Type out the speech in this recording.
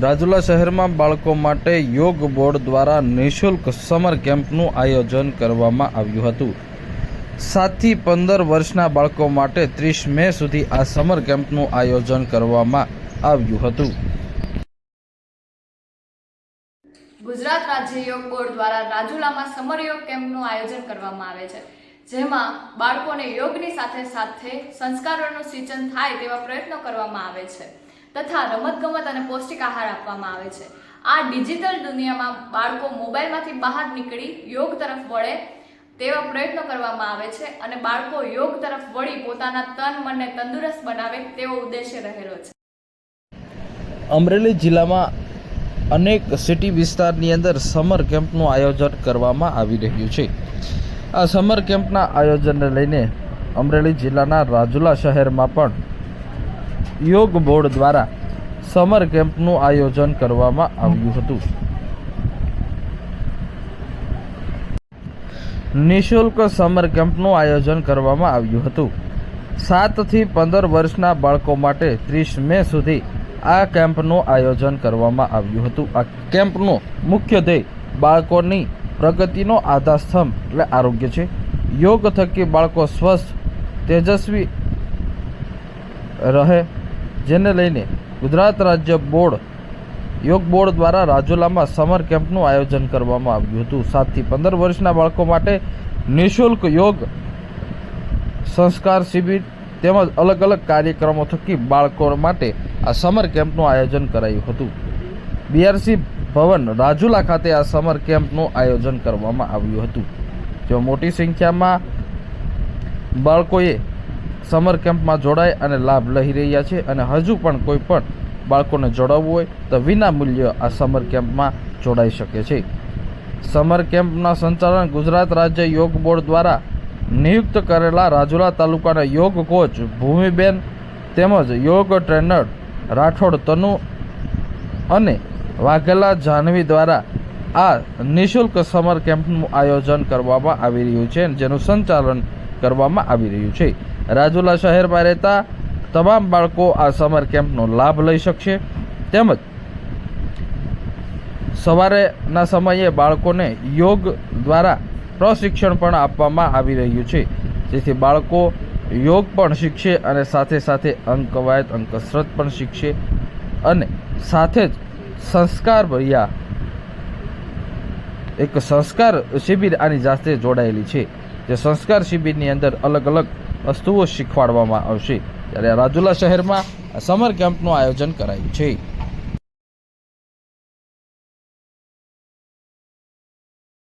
રાજુલા શહેરમાં બાળકો માટે યોગ બોર્ડ દ્વારા નિઃશુલ્ક સમર કેમ્પનું આયોજન કરવામાં આવ્યું હતું. સાતથી પંદર વર્ષના બાળકો માટે ત્રીસ મે સુધી આ સમર કેમ્પનું આયોજન કરવામાં આવ્યું હતું. ગુજરાત રાજ્ય યોગ બોર્ડ દ્વારા રાજુલામાં સમર યોગ કેમ્પનું આયોજન કરવામાં આવે છે, જેમાં બાળકોને યોગની સાથે સાથે સંસ્કારોનું સિંચન થાય તેવા પ્રયત્નો કરવામાં આવે છે. તથા રમતગમત અને પૌષ્ટિક આહાર આપવામાં આવે છે. આ ડિજિટલ દુનિયામાં બાળકો મોબાઈલમાંથી બહાર નીકળી યોગ તરફ વળે તેવા પ્રયત્નો કરવામાં આવે છે અને બાળકો યોગ તરફ વળી પોતાના તન મનને તંદુરસ્ત બનાવે તેવો ઉદ્દેશ્ય રહેલો છે. અમરેલી જિલ્લામાં અનેક સિટી વિસ્તારની અંદર સમર કેમ્પનું આયોજન કરવામાં આવી રહ્યું છે. આ સમર કેમ્પના આયોજનને લઈને અમરેલી જિલ્લાના રાજુલા શહેરમાં પણ યોગ બોર્ડ દ્વારા સમર કેમ્પનું આયોજન કરવામાં આવ્યું હતું. નિઃશુલ્ક સમર કેમ્પનું આયોજન કરવામાં આવ્યું હતું. સાતથી પંદર વર્ષના બાળકો માટે ત્રીસ મે સુધી આ કેમ્પનું આયોજન કરવામાં આવ્યું હતું. આ કેમ્પનો મુખ્ય ધ્યેય બાળકોની પ્રગતિનો આધારસ્તંભ એટલે આરોગ્ય છે. યોગ થકી બાળકો સ્વસ્થ, તેજસ્વી રહે જેને લઈને ગુજરાત રાજ્ય બોર્ડ, યોગ બોર્ડ દ્વારા રાજુલામાં સમર કેમ્પનું આયોજન કરવામાં આવ્યું હતું. સાતથી પંદર વર્ષના બાળકો માટે નિઃશુલ્ક યોગ સંસ્કાર શિબિર તેમજ અલગ અલગ કાર્યક્રમો થકી બાળકો માટે આ સમર કેમ્પનું આયોજન કરાયું હતું. બીઆરસી ભવન, રાજુલા ખાતે આ સમર કેમ્પનું આયોજન કરવામાં આવ્યું હતું. જો મોટી સંખ્યામાં બાળકોએ સમર કેમ્પમાં જોડાય અને લાભ લઈ રહ્યા છે અને હજુ પણ કોઈ પણ બાળકોને જોડાવવું હોય તો વિના મૂલ્ય આ સમર કેમ્પમાં જોડાઈ શકે છે. સમર કેમ્પના સંચાલન ગુજરાત રાજ્ય યોગ બોર્ડ દ્વારા નિયુક્ત કરેલા રાજુલા તાલુકાના યોગ કોચ ભૂમિબેન તેમજ યોગ ટ્રેનર રાઠોડ તનુ અને વાઘેલા જાહ્નવી દ્વારા આ નિઃશુલ્ક સમર કેમ્પનું આયોજન કરવામાં આવી રહ્યું છે જેનું સંચાલન કરવામાં આવી રહ્યું છે. રાજુલા શહેરમાં રહેતા તમામ બાળકો આ સમર કેમ્પનો લાભ લઈ શકશે. તેમજ સવારેના સમયે બાળકોને યોગ દ્વારા પ્રશિક્ષણ પણ આપવામાં આવી રહ્યું છે. જેથી બાળકો યોગ પણ શીખશે અને સાથે સાથે અંક કવાયત અંક કસરત પણ શીખશે. અને સાથે જ સંસ્કાર ભર્યા એક સંસ્કાર શિબિર આની જાતે જોડાયેલી છે. જે સંસ્કાર શિબિરની અંદર અલગ અલગ વસ્તુઓ શીખવાડવામાં આવશે. ત્યારે રાજુલા શહેરમાં સમર કેમ્પનું આયોજન કરાયું છે.